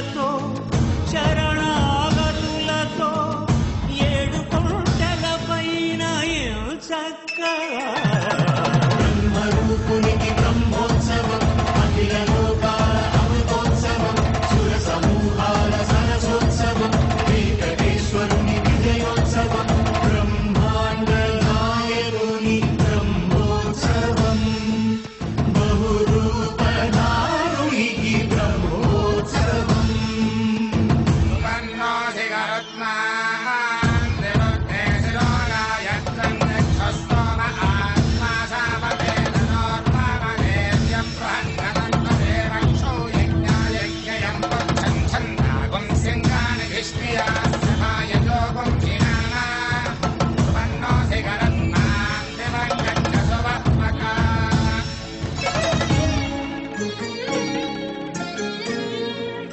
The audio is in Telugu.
శరణాగతులతో శరణాగతులతో ఏడు కొండల పైన చక్క? బ్రహ్మరూపునికి బ్రహ్మోత్సవం అఖిల లోకాల అమృతోత్సవం సుర సమూహాల సరసోత్సవం వెంకటేశ్వరుని విజయోత్సవం Shakespeare.